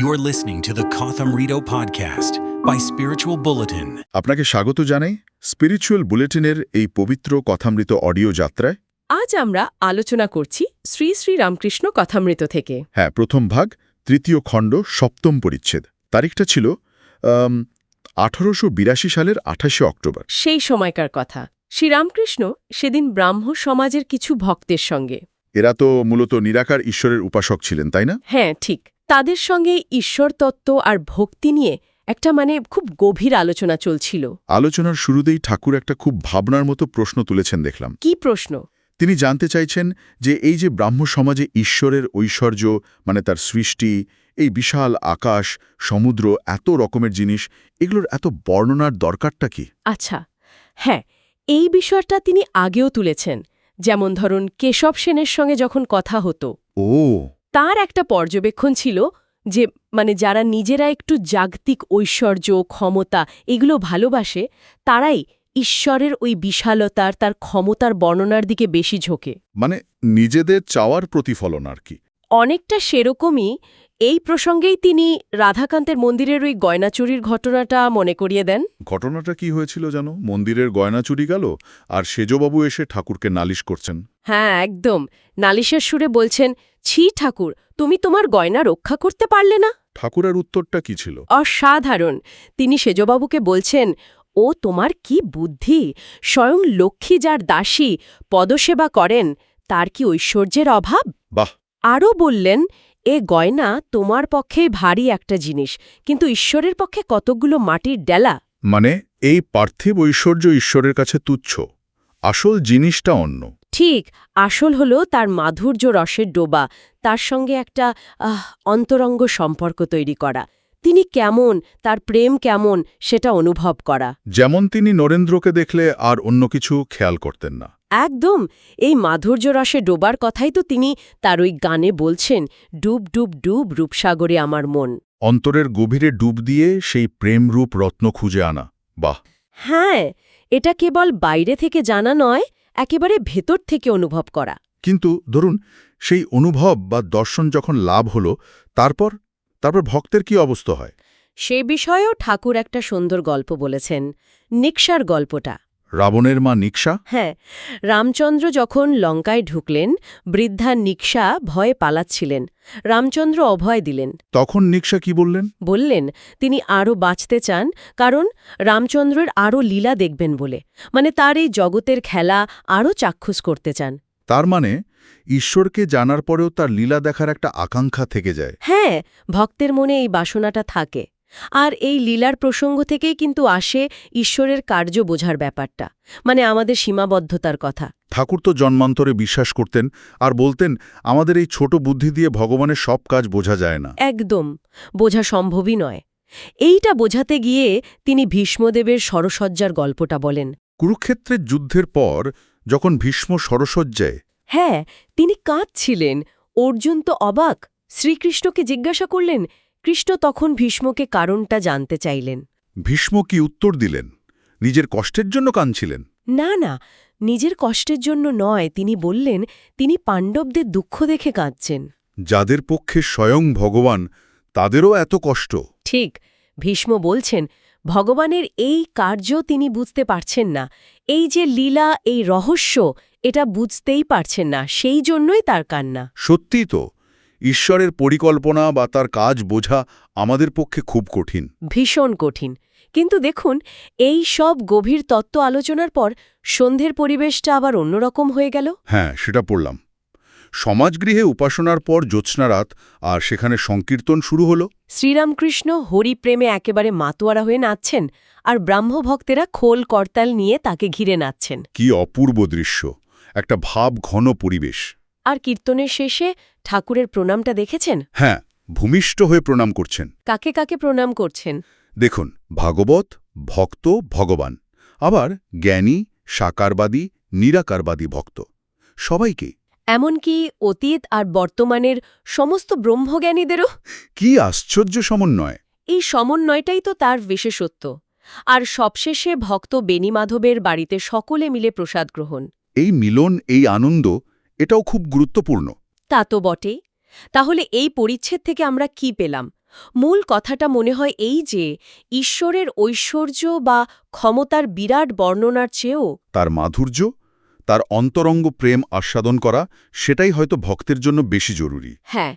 You're listening to the Kotham Rito podcast by Spiritual Bulletin. আপনাকে স্বাগত জানাই spiritual বুলেটিনের এই পবিত্র কথামৃত অডিও যাত্রায়। আজ আমরা আলোচনা করছি শ্রী শ্রী রামকৃষ্ণ কথামৃত থেকে। হ্যাঁ প্রথম ভাগ তৃতীয় খণ্ড সপ্তম পরিচ্ছেদ। তারিখটা ছিল আঠারোশো বিরাশি সালের আঠাশে অক্টোবর। সেই সময়কার কথা। শ্রীরামকৃষ্ণ সেদিন ব্রাহ্ম সমাজের কিছু ভক্তের সঙ্গে। এরা তো মূলত নিরাকার ঈশ্বরের উপাসক ছিলেন তাই না? হ্যাঁ ঠিক। তাদের সঙ্গে ঈশ্বর তত্ত্ব আর ভক্তি নিয়ে একটা মানে খুব গভীর আলোচনা চলছিল। আলোচনার শুরুতেই ঠাকুর একটা খুব ভাবনার মতো প্রশ্ন তুলেছেন দেখলাম। কি প্রশ্ন? তিনি জানতে চাইছেন যে এই যে ব্রাহ্ম সমাজে ঈশ্বরের ঐশ্বর্য মানে তার সৃষ্টি এই বিশাল আকাশ সমুদ্র এত রকমের জিনিস এগুলোর এত বর্ণনার দরকারটা কি? আচ্ছা হ্যাঁ এই বিষয়টা তিনি আগেও তুলেছেন। যেমন ধরুন কেশব সেনের সঙ্গে যখন কথা হতো। ও তার একটা পর্যবেক্ষণ ছিল যে মানে যারা নিজেরা একটু জাগতিক ঐশ্বর্য ক্ষমতা এগুলো ভালোবাসে তারাই ঈশ্বরের ওই বিশালতার তার ক্ষমতার বর্ণনার দিকে বেশি ঝোঁকে। মানে নিজেদের চাওয়ার প্রতিফলন আর কি। অনেকটা সেরকমই এই প্রসঙ্গেই তিনি রাধাকান্তের মন্দিরের ওই গয়না চুরির ঘটনাটা মনে করিয়ে দেন। ঘটনাটা কি হয়েছিল জানো? মন্দিরের গয়না চুরি গেল আর সেজবাবু এসে ঠাকুরকে নালিশ করছেন। হ্যাঁ একদম। নালিশের সুরে বলছেন ছি ঠাকুর তুমি তোমার গয়না রক্ষা করতে পারলে না? ঠাকুরের উত্তরটা কি ছিল? অসাধারণ। তিনি সেজবাবুকে বলছেন ও তোমার কি বুদ্ধি? স্বয়ং লক্ষ্মী যার দাসী পদসেবা করেন তার কি ঐশ্বর্যের অভাব? বাহ! আরও বললেন এ গয়না তোমার পক্ষে ভারী একটা জিনিস কিন্তু ঈশ্বরের পক্ষে কতকগুলো মাটির ডেলা? মানে এই পার্থিব ঐশ্বর্য ঈশ্বরের কাছে তুচ্ছ। আসল জিনিসটা অন্য। ঠিক আসল হলো তার মাধুর্য রসের ডোবা তার সঙ্গে একটা অন্তরঙ্গ সম্পর্ক তৈরি করা। তিনি কেমন তার প্রেম কেমন সেটা অনুভব করা। যেমন তিনি নরেন্দ্রকে দেখলে আর অন্য কিছু খেয়াল করতেন না। একদম। এই মাধুর্য রসে ডোবার কথাই তো তিনি তার ওই গানে বলছেন ডুব ডুব ডুব রূপসাগরে আমার মন। অন্তরের গভীরে ডুব দিয়ে সেই প্রেমরূপ রত্ন খুঁজে আনা। বাহ! হ্যাঁ এটা কেবল বাইরে থেকে জানা নয় একেবারে ভেতর থেকে অনুভব করা। কিন্তু ধরুন সেই অনুভব বা দর্শন যখন লাভ হলো তারপর তারপর ভক্তের কি অবস্থা হয়? সে বিষয়েও ঠাকুর একটা সুন্দর গল্প বলেছেন নিক্সার গল্পটা। রাবণের মা নিক্সা হ্যাঁ রামচন্দ্র যখন লঙ্কায় ঢুকলেন বৃদ্ধা নিক্সা ভয়ে পালাচ্ছিলেন। রামচন্দ্র অভয় দিলেন। তখন নিক্সা কি বললেন? বললেন তিনি আরও বাঁচতে চান কারণ রামচন্দ্রের আরও লীলা দেখবেন বলে। মানে তার এই জগতের খেলা আরও চাক্ষুষ করতে চান। তার মানে ঈশ্বরকে জানার পরেও তার লীলা দেখার একটা আকাঙ্ক্ষা থেকে যায়। হ্যাঁ ভক্তের মনে এই বাসনাটা থাকে। আর এই লীলার প্রসঙ্গ থেকেই কিন্তু আসে ঈশ্বরের কার্য বোঝার ব্যাপারটা। মানে আমাদের সীমাবদ্ধতার কথা। ঠাকুর তো জন্মান্তরে বিশ্বাস করতেন আর বলতেন আমাদের এই ছোট বুদ্ধি দিয়ে ভগবানের সব কাজ বোঝা যায় না। একদম। বোঝা সম্ভবই নয়। এইটা বোঝাতে গিয়ে তিনি ভীষ্মদেবের সরসজ্জার গল্পটা বলেন। কুরুক্ষেত্রের যুদ্ধের পর যখন ভীষ্ম সরসজ্জায় হ্যাঁ তিনি কাঁদছিলেন। অর্জুন তো অবাক। শ্রীকৃষ্ণকে জিজ্ঞাসা করলেন কৃষ্ণ তখন ভীষ্মকে কারণটা জানতে চাইলেন। ভীষ্ম কি উত্তর দিলেন? নিজের কষ্টের জন্য কাঁদছিলেন? না না নিজের কষ্টের জন্য নয় তিনি বললেন তিনি পাণ্ডবদের দুঃখ দেখে কাঁদছেন। যাদের পক্ষে স্বয়ং ভগবান তাদেরও এত কষ্ট। ঠিক ভীষ্ম বলছেন ভগবানের এই কার্য তিনি বুঝতে পারছেন না। এই যে লীলা এই রহস্য এটা বুঝতেই পারছেন না সেই জন্যই তার কান্না। সত্যিই তো ঈশ্বরের পরিকল্পনা বা তার কাজ বোঝা আমাদের পক্ষে খুব কঠিন। ভীষণ কঠিন। কিন্তু দেখুন এই সব গভীর তত্ত্ব আলোচনার পর সন্ধ্যের পরিবেশটা আবার অন্যরকম হয়ে গেল। হ্যাঁ সেটা পড়লাম। সমাজগৃহে উপাসনার পর জ্যোৎস্নারাত আর সেখানে সংকীর্তন শুরু হল। শ্রীরামকৃষ্ণ হরিপ্রেমে একেবারে মাতোয়ারা হয়ে নাচছেন আর ব্রাহ্মভক্তেরা খোল করতাল নিয়ে তাকে ঘিরে নাচছেন। কি অপূর্ব দৃশ্য। একটা ভাব ঘন পরিবেশ। আর কীর্তনের শেষে ঠাকুরের প্রণামটা দেখেছেন? হ্যাঁ ভূমিষ্ঠ হয়ে প্রণাম করছেন। কাকে কাকে প্রণাম করছেন? দেখুন ভাগবত ভক্ত ভগবান আবার জ্ঞানী সাকারবাদী নিরাকারবাদী ভক্ত। সবাইকে। এমনকি অতীত আর বর্তমানের সমস্ত ব্রহ্মজ্ঞানীদেরও? কি আশ্চর্য সমন্বয়! এই সমন্বয়টাই তো তার বিশেষত্ব। আর সবশেষে ভক্ত বেনিমাধবের বাড়িতে সকলে মিলে প্রসাদ গ্রহণ। এই মিলন এই আনন্দ এটাও খুব গুরুত্বপূর্ণ। তা তো বটেই। তাহলে এই পরিচ্ছেদ থেকে আমরা কি পেলাম? মূল কথাটা মনে হয় এই যে ঈশ্বরের ঐশ্বর্য বা ক্ষমতার বিরাট বর্ণনার চেয়েও তার মাধুর্য তার অন্তরঙ্গ প্রেম আস্বাদন করা সেটাই হয়তো ভক্তের জন্য বেশি জরুরি। হ্যাঁ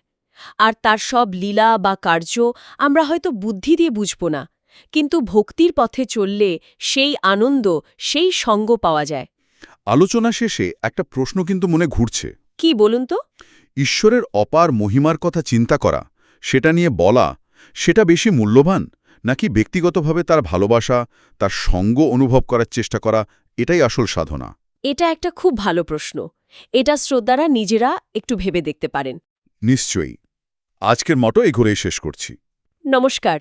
আর তার সব লীলা বা কার্য আমরা হয়তো বুদ্ধি দিয়ে বুঝব না কিন্তু ভক্তির পথে চললে সেই আনন্দ সেই সঙ্গ পাওয়া যায়। আলোচনা শেষে একটা প্রশ্ন কিন্তু মনে ঘুরছে। কি বলুন তো? ঈশ্বরের অপার মহিমার কথা চিন্তা করা সেটা নিয়ে বলা সেটা বেশি মূল্যবান নাকি ব্যক্তিগতভাবে তার ভালোবাসা তার সঙ্গ অনুভব করার চেষ্টা করা এটাই আসল সাধনা? এটা একটা খুব ভালো প্রশ্ন। এটা শ্রদ্ধারা নিজেরা একটু ভেবে দেখতে পারেন। নিশ্চয়ই। আজকের মতো এই ঘুরেই শেষ করছি। নমস্কার।